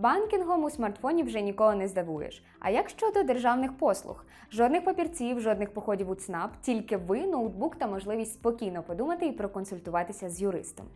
Банкінгом у смартфоні вже ніколи не здивуєш. А як щодо державних послуг? Жодних папірців, жодних походів у ЦНАП, тільки ви, ноутбук та можливість спокійно подумати і проконсультуватися з юристом.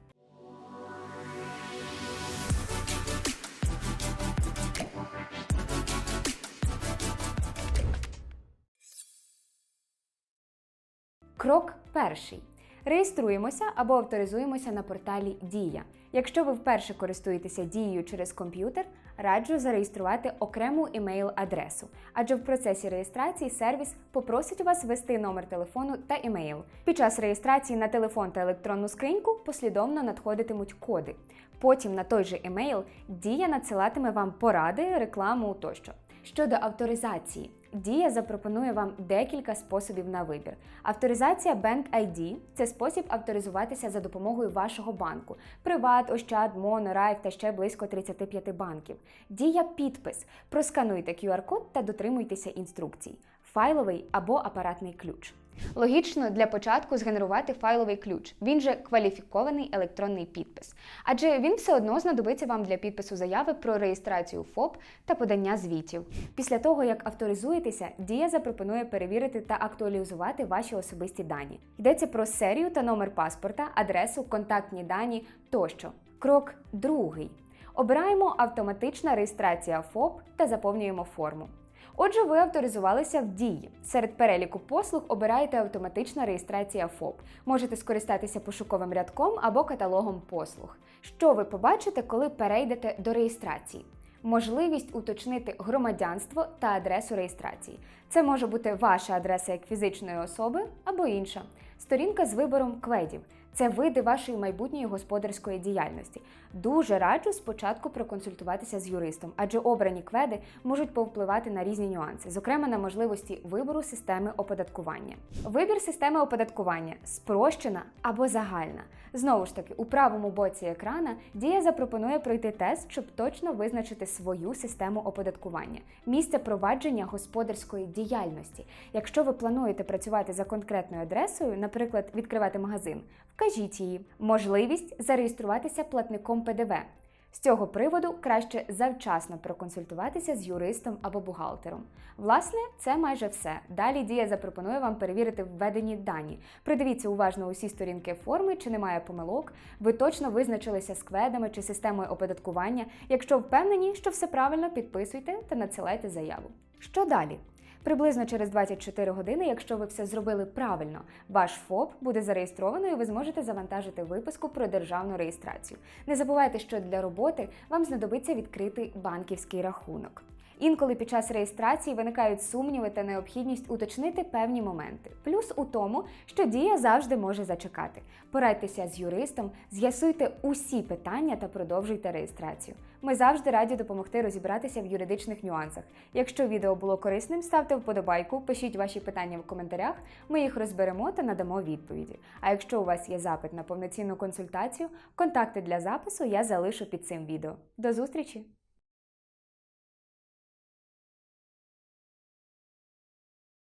Крок перший. Реєструємося або авторизуємося на порталі Дія. Якщо ви вперше користуєтеся дією через комп'ютер, раджу зареєструвати окрему імейл-адресу, адже в процесі реєстрації сервіс попросить у вас ввести номер телефону та імейл. Під час реєстрації на телефон та електронну скриньку послідовно надходитимуть коди. Потім на той же імейл Дія надсилатиме вам поради, рекламу тощо. Щодо авторизації, Дія запропонує вам декілька способів на вибір. Авторизація Bank ID – це спосіб авторизуватися за допомогою вашого банку. Приват, Ощад, Моно, Райф та ще близько 35 банків. Дія підпис. Проскануйте QR-код та дотримуйтеся інструкцій. Файловий або апаратний ключ. Логічно для початку згенерувати файловий ключ. Він же кваліфікований електронний підпис, адже він все одно знадобиться вам для підпису заяви про реєстрацію ФОП та подання звітів. Після того, як авторизуєтеся, Дія запропонує перевірити та актуалізувати ваші особисті дані. Йдеться про серію та номер паспорта, адресу, контактні дані тощо. Крок другий. Обираємо автоматична реєстрація ФОП та заповнюємо форму. Отже, ви авторизувалися в дії. Серед переліку послуг обираєте автоматична реєстрація ФОП. Можете скористатися пошуковим рядком або каталогом послуг. Що ви побачите, коли перейдете до реєстрації? Можливість уточнити громадянство та адресу реєстрації. Це може бути ваша адреса як фізичної особи або інша. Сторінка з вибором кведів. Це види вашої майбутньої господарської діяльності. Дуже раджу спочатку проконсультуватися з юристом, адже обрані кведи можуть повпливати на різні нюанси, зокрема на можливості вибору системи оподаткування. Вибір системи оподаткування спрощена або загальна. Знову ж таки, у правому боці екрана дія запропонує пройти тест, щоб точно визначити свою систему оподаткування, місце провадження господарської діяльності. Якщо ви плануєте працювати за конкретною адресою, наприклад, відкривати магазин, вкажіть її, можливість зареєструватися платником ПДВ. З цього приводу краще завчасно проконсультуватися з юристом або бухгалтером. Власне, це майже все. Далі дія запропонує вам перевірити введені дані. Придивіться уважно усі сторінки форми, чи немає помилок. Ви точно визначилися з кведами чи системою оподаткування. Якщо впевнені, що все правильно, підписуйте та надсилайте заяву. Що далі? Приблизно через 24 години, якщо ви все зробили правильно, ваш ФОП буде зареєстровано і ви зможете завантажити виписку про державну реєстрацію. Не забувайте, що для роботи вам знадобиться відкрити банківський рахунок. Інколи під час реєстрації виникають сумніви та необхідність уточнити певні моменти. Плюс у тому, що дія завжди може зачекати. Порадьтеся з юристом, з'ясуйте усі питання та продовжуйте реєстрацію. Ми завжди раді допомогти розібратися в юридичних нюансах. Якщо відео було корисним, ставте вподобайку, пишіть ваші питання в коментарях. Ми їх розберемо та надамо відповіді. А якщо у вас є запит на повноцінну консультацію, контакти для запису я залишу під цим відео. До зустрічі!